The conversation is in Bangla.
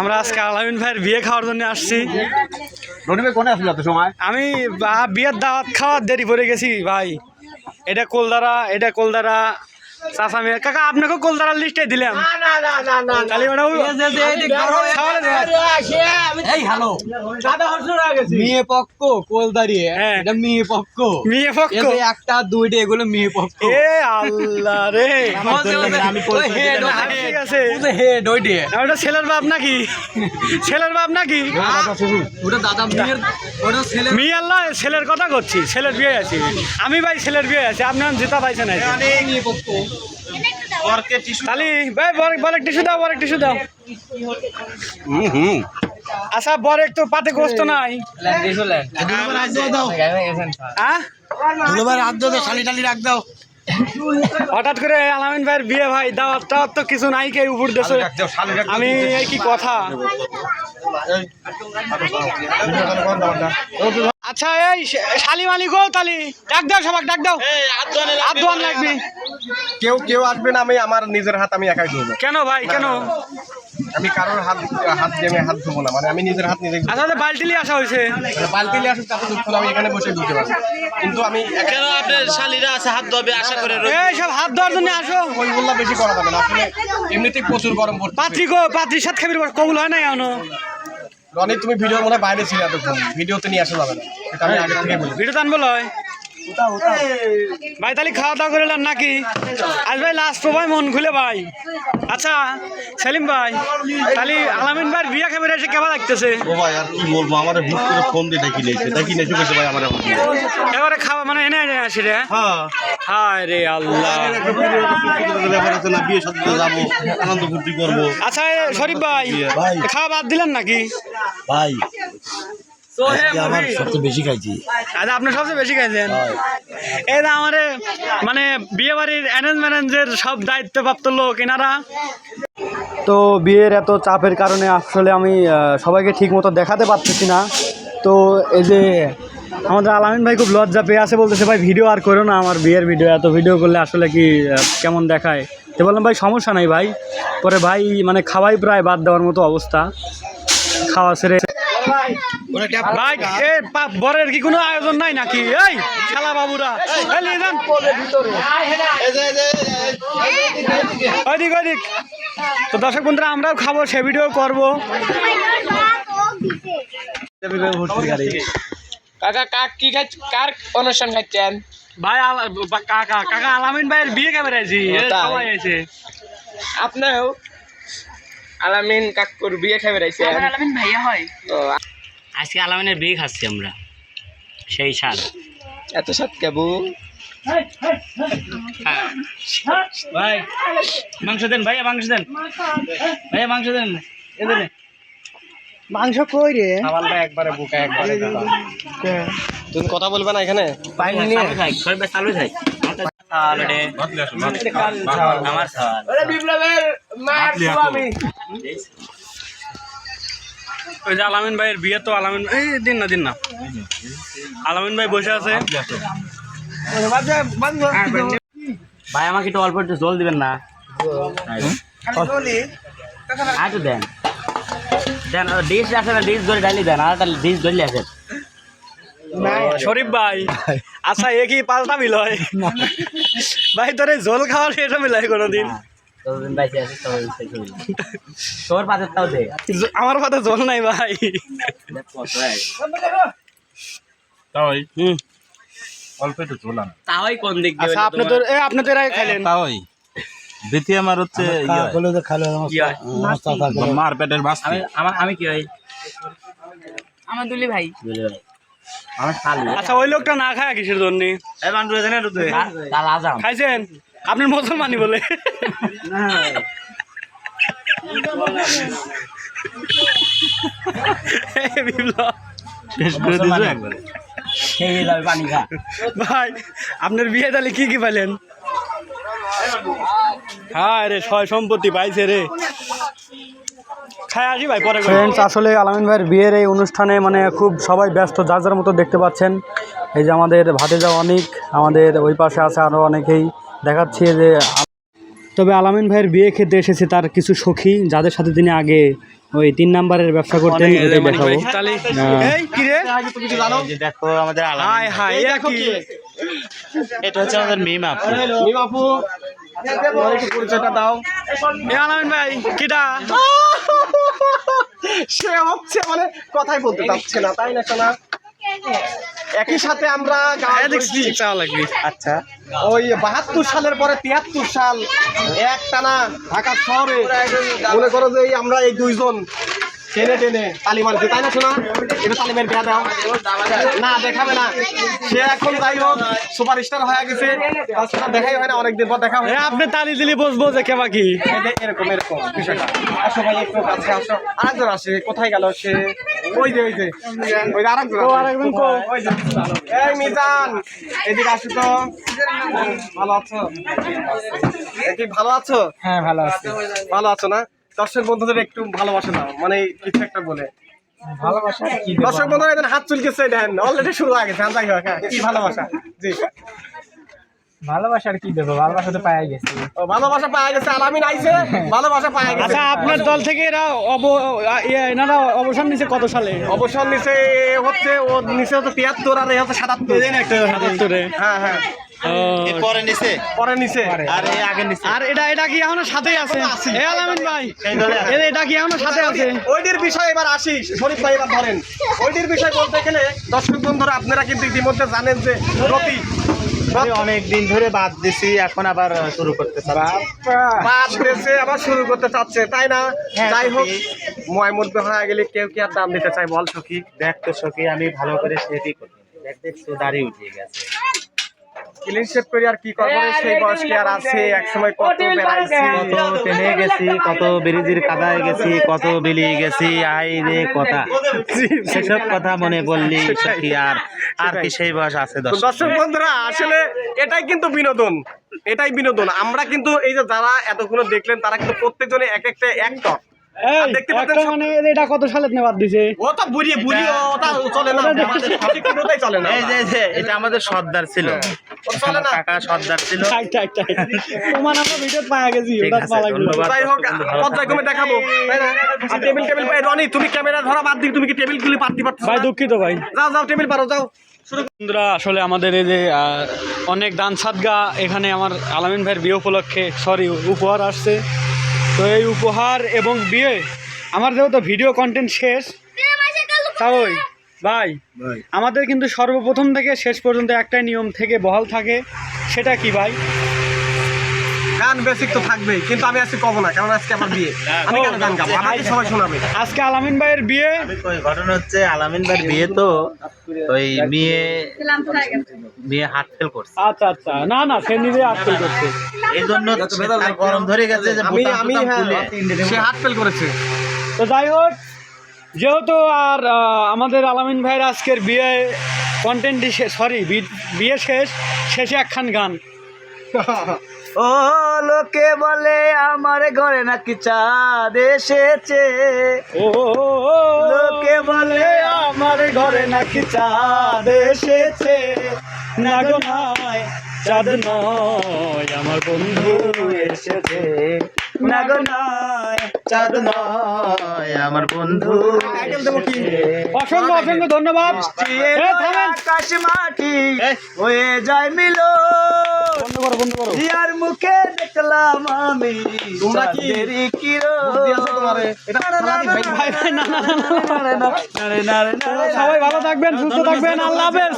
আমরা আজকে আলামিন ভাইয়ের বিয়ে খাওয়ার জন্য আসছি। রনি ভাই কোনে আসলে এত সময়? আমি বিয়ের দাওয়াত খাওয়ার দেরি পড়ে গেছি ভাই। এটা কোলদারা এটা কোলদারা। চাষা মেয়ে কাকা আপনাকে কোলদারার লিস্টে দিলাম। মেয়ে পক্ষ কোল দাঁড়িয়ে। হ্যাঁ। এটা মেয়ে পক্ষ মেয়ে পক্ষ একটা দুইটা এগুলো মেয়ে পক্ষ এ আল্লাহ রে। আমি। ঠিক আছে। ওটা ছেলের বাপ নাকি? ছেলের বাপ নাকি? ওটা দাদা মেয়ের ওটা ছেলে মি আল্লাহ ছেলের কথা করছি ছেলের বিয়ে আছে। আমি ভাই ছেলের বিয়ে আছে আপনার জুতা পাইছেন মেয়ে পক্ষ তালি ভাই বর- বর টিস্যু দাও বর টিস্যু দাও। হুম হুম। আচ্ছা বর একটু পাতে গোস্ত নাই। হ্যাঁ? হঠাৎ করে আলামিন ভাইয়ের বিয়ে ভাই দাওয়াত টাওয়াত তো কিছু নাই কে উপর দেশে আমি এই কি কথা? আচ্ছা এই শালি মালি গো তালি। ডাক দাও সবাক ডাক দাও। ধোয়ান লাগবে। কেউ কেউ আসবে না আমি আমার নিজের হাত আমি একাই ধরবো। কেন ভাই কেন? আমি কারোর হাত হাত আমি হাত ধোবো না। মানে আমি নিজের হাত নিজে তাহলে বালতিলি আসা হয়েছে। বালতি নিয়ে আসুক তারপর দুধ আমি এখানে বসে ধুতে পারব কিন্তু আমি একা- কেন আপনার শালীরা আছে হাত ধোবে আশা করে। এই সব হাত ধোয়ার জন্য আসো। ওই বললা বেশি করা যাবে না আসলে এমনিতেই প্রচুর গরম পড়ছে পাত্রী গো পাত্রীর সাথে খাবির কবুল হয় না এখনও? রনি তুমি ভিডিও মনে বাইরে ছিলে এতক্ষণ। ভিডিওতে নিয়ে আসা যাবে না। এটা আমি আগে থেকে বলি। ভিডিও টানবো লয়। ভাই তাহলে খাওয়া দাওয়া করে এলেন নাকি? আজ ভাই লাস্ট ভাই মন খুলে ভাই। আচ্ছা সেলিম ভাই তাহলে আলামিন ভাই বিয়া খাবার এসে কেমন লাগতেছে? ও ভাই আর কি বলব আমার হুট করে ফোন দিয়ে ডাকি নিয়েছে। ডাকি নিয়েছে বলছে ভাই আমার এবারে খাওয়া মানে এনে এনে আসি রে। হ্যাঁ। হায় রে আল্লাহ। না বিয়ে সাথে যাব আনন্দ ফুর্তি করব। আচ্ছা শরীফ ভাই। খাওয়া বাদ দিলেন নাকি? ভাই আমার সবচেয়ে বেশি খাইছি। আচ্ছা আপনি সবচেয়ে বেশি খাইছেন? এই যে আমার মানে বিয়ে বাড়ির অ্যারেঞ্জ ম্যারেঞ্জের সব দায়িত্বপ্রাপ্ত লোক এনারা? তো বিয়ের এত চাপের কারণে আসলে আমি সবাইকে ঠিক মতো দেখাতে পারতেছি না। তো এই যে আমাদের আলামিন ভাই খুব লজ্জা পেয়ে আছে বলতেছে ভাই ভিডিও আর করো না আমার বিয়ের ভিডিও এত ভিডিও করলে আসলে কি কেমন দেখায়? তো বললাম ভাই সমস্যা নাই ভাই। পরে ভাই মানে খাওয়াই প্রায় বাদ দেওয়ার মতো অবস্থা। খাওয়া সেরে ভাই এ বরের কি কোনো আয়োজন নাই নাকি? এই শালা বাবুরা। ওইদিক ওইদিক। তো দর্শক বন্ধুরা আমরাও খাব সে ভিডিও করব। কাকা কাক কি খাচ্ছ কার অনুষ্ঠান খাচ্ছেন ভাই কাকা কাকা আলামিন ভাইয়ের বিয়ে ক্যামেরা আছি ও, আলামিন কাকুর বিয়ে খাবে রাইছেন আলামিন ভাইয়া হয়। ও আজকে আলামিনের বিয়ে খাচ্ছি আমরা। সেই সাল এত সাত কেবু ভাই মাংস দেন ভাইয়া মাংস দেন। ভাইয়া মাংস দেন। এদের মাংস কই রে? খাবারটা একবারে বুকা একবারে তুমি কথা বলবে না এখানে? পাইনি নিয়ে। চালু থাক আমার সাল। বিপ্লবের মার স্বামী ওই যে আলামিন ভাইয়ের বিয়ে তো আলামিন এই দিন না দিন না। আলামিন ভাই বসে আছে। ভাই আমাকে একটু অল্প একটু জল দিবেন না। আর একটু দেন। দেন ডিশ আছে না ডিশ ধরে ডালি দেন আর ডিশ ধরলে আছে শরীফ ভাই। আচ্ছা এ কি পাল্টা মিলয়? ভাই তোর এই ঝোল খাওয়ার এটা মিলাই কোনোদিন। আমার কথা ঝোল নাই ভাই। তাই অল্প একটু ঝোলাম তাহলে কোন দিক আচ্ছা আপনি তো এ আপনি তো এর আগে খাইলেন। তাই বেশি আমার হচ্ছে ইয়ে। কি মার পেটের বাস আমি আমার আমি কি হয়? আমার দুলি ভাই। আচ্ছা ওই লোকটা না খায় কিসের জন্য? খাইছেন? আপনার মুসলমানি বলে। ভাই আপনার বিয়ে তাহলে কি কি পাইলেন? হ্যাঁ রে ছয় সম্পত্তি পাইছে রে। খায় আসি ভাই পরে ফ্রেন্ডস আসলে আলামিন ভাইয়ের বিয়ের এই অনুষ্ঠানে মানে খুব সবাই ব্যস্ত যার যার মতো দেখতে পাচ্ছেন। এই যে আমাদের ভাতিজা অনেক আমাদের ওই পাশে আছে আরও অনেকেই। দেখাচ্ছি যে তবে আলামিন ভাইয়ের বিয়ে খেতে এসেছে তার কিছু সখী যাদের সাথে তিনি আগে ওই তিন নাম্বারের ব্যবসা করতেন ওটাই দেখাবো। এই কি রে? তুমি কি জানো? যে দেখো আমাদের আলামিন হাই হাই দেখো কি? কি? এটা হচ্ছে আমাদের মিম আপু। মিম আপু পরিচয়টা দাও। এ আলামিন ভাই কিটা সে হচ্ছে মানে কথাই বলতে পারছে না তাই না শোনা একই সাথে আমরা করেছি। লাগবে আচ্ছা ওই বাহাত্তর সালের পরে তিয়াত্তর সাল এক টানা ঢাকা শহরে মনে করো যে আমরা এই দুইজন টেনে টেনে তালি মারছি তাই না শোনা এটা তালিমের বিয়া দাও। না দেখাবে না। সে এখন যাই হোক সুপারস্টার হয়ে গেছে। তার দেখাই হয় না অনেকদিন পর দেখা হয়। আপনি তালি দিলি বসবো যে কেবা কি এরকম এরকম বিষয়টা। আসো ভাই একটু কাছে আসো। আরেকজন আসে কোথায় গেল সে? ওই যে ওই যে। ওই যে আরেকজন আরেকজন ওই যে। এই মিজান এদিকে আসো তো। ভালো আছো কি ভালো আছো? হ্যাঁ ভালো আছে। ভালো আছো না? দর্শক বন্ধুদের একটু ভালোবাসা দাও মানে কিছু একটা বলে। ভালোবাসা? দর্শক বন্ধুরা হাত চুলকেছে দেন অলরেডি শুরু হয়ে গেছে যাই হোক হ্যাঁ কি ভালোবাসা? জি। ভালোবাসার কি দেবো ভালোবাসা তো পাই গেছি। ও ভালোবাসা পাওয়া গেছে আলামিন আইছে ভালোবাসা পাওয়া গেছে। আচ্ছা আপনার দল থেকে এরা অব ইয়ে, এনারা অবসর নিছে কত সালে? অবসর নিচে হচ্ছে ও নিচে হচ্ছে তিয়াত্তর আর এ হচ্ছে সাতাত্তর। একটা সাতাত্তরে। হ্যাঁ হ্যাঁ। পরে নিছে? পরে নিচে আর এই আগে নিছে। আর এটা এটা কি এখনও সাথেই আছে? এ আলামিন ভাই। এটা কি এখনও সাথে আছে? ওইটির বিষয় এবার আসি। শরীফ ভাই এবার ধরেন। ওইটির বিষয় বলতে গেলে দর্শক বন্ধুরা আপনারা কিন্তু ইতিমধ্যে জানেন যে রতি অনেক দিন ধরে বাদ দিছি এখন আবার শুরু করতে বাদ আবার শুরু করতে চাচ্ছে তাই না? যাই হোক ময় মধ্যে হয়ে গেলে কেউ কি আর দাম দিতে চাই বল সখী। দেখ তো সখী আমি ভালো করে সেটি করি। দেখ দেখছ দাড়ি উঠে গেছে। ক্লিন শেপ করে আর কি করব? রে, সেই বয়স কি আর আছে? এক সময় কত বেড়াইছি কত টেনে গেছি কত ব্রিজের কাদায় গেছি কত গেছি আই রে কথা। সেসব কথা মনে বললি সখী আর আর কি সেই বয়স আছে? দর্শক বন্ধুরা আসলে এটাই কিন্তু বিনোদন এটাই বিনোদন। আমরা কিন্তু এই যে যারা এতক্ষণ দেখলেন তারা কিন্তু প্রত্যেকজনে এক একটা অ্যাক্টর এই দেখতে পাচ্ছেন একটা সব- মানে এটা কত সালে নেওয়ার দিছে? ও তো বুড়ি বুড়ি ওটা চলে না। আমাদের চলে না। এই যে এটা আমাদের সর্দার ছিল। ও চলে না। কাকা সর্দার ছিল। টাক টাক টাক। তোমার আমরা ভিডিও পাওয়া গেছি ওটা পাওয়া লাগবে। ধন্যবাদ। হোক পর্যায়ক্রমে দেখাবো। তাই না? আর টেবিল রনি তুমি ক্যামেরা ধরা বাদ দিয়ে তুমি কি টেবিল গুলি পারতে পারছ ভাই দুঃখিত ভাই। যাও যাও টেবিল পারো যাও। বন্ধুরা আসলে আমাদের এই যে আহ, অনেক দান সাদগা এখানে আমার আলামিন ভাইয়ের বিয়ে উপলক্ষে সরি উপহার আসছে। তো এই উপহার এবং বিয়ে। আমার যেহেতু ভিডিও কন্টেন্ট শেষ তাই ভাই। আমাদের কিন্তু সর্বপ্রথম থেকে শেষ পর্যন্ত একটাই নিয়ম থেকে বহাল থাকে। সেটা কি ভাই? গান বেসিক তো থাকবেই কিন্তু আমি আজকে কব না কারণ আজকে আমার বিয়ে। আমি কেন গান গাবো আমাকে সবাই শোনাবে। আজকে আলামিন ভাইয়ের বিয়ে। ঘটনা হচ্ছে আলামিন ভাইয়ের বিয়ে তো ওই মেয়ে হার্ট ফেল করছে। আচ্ছা আচ্ছা। না না সে নিজে আজকাল করছে। এই জন্য গরম ধরে গেছে যে আমি আমি হ্যাঁ সে হার্ট ফেল করেছে। তো যাই হোক যেহেতু আর আমাদের আলামিন ভাইয়ের আজকের বিয়ে কন্টেন্টই সরি বিয়ে শেষ শেষে একখান গান। ও লোকে বলে আমার ঘরে নাকি চাঁদ এসেছে। ও লোকে বলে আমার ঘরে নাকি চাঁদ এসেছে। না গো নয় চাঁদ নয় আমার বন্ধু এসেছে। না গো নয় চাঁদ নয় আমার বন্ধু অসংখ্য অসংখ্য ধন্যবাদ। আকাশ মাটি হয়ে যায় মিলো বন্ধ করো বন্ধ করো ইয়ার মুখে দেখলাম আমি তোমরা কি দেরি কি তোমারে? এটা ভাই। ভাই না না না না, না সবাই ভালো থাকবেন সুস্থ থাকবেন আল্লাহ হাফেজ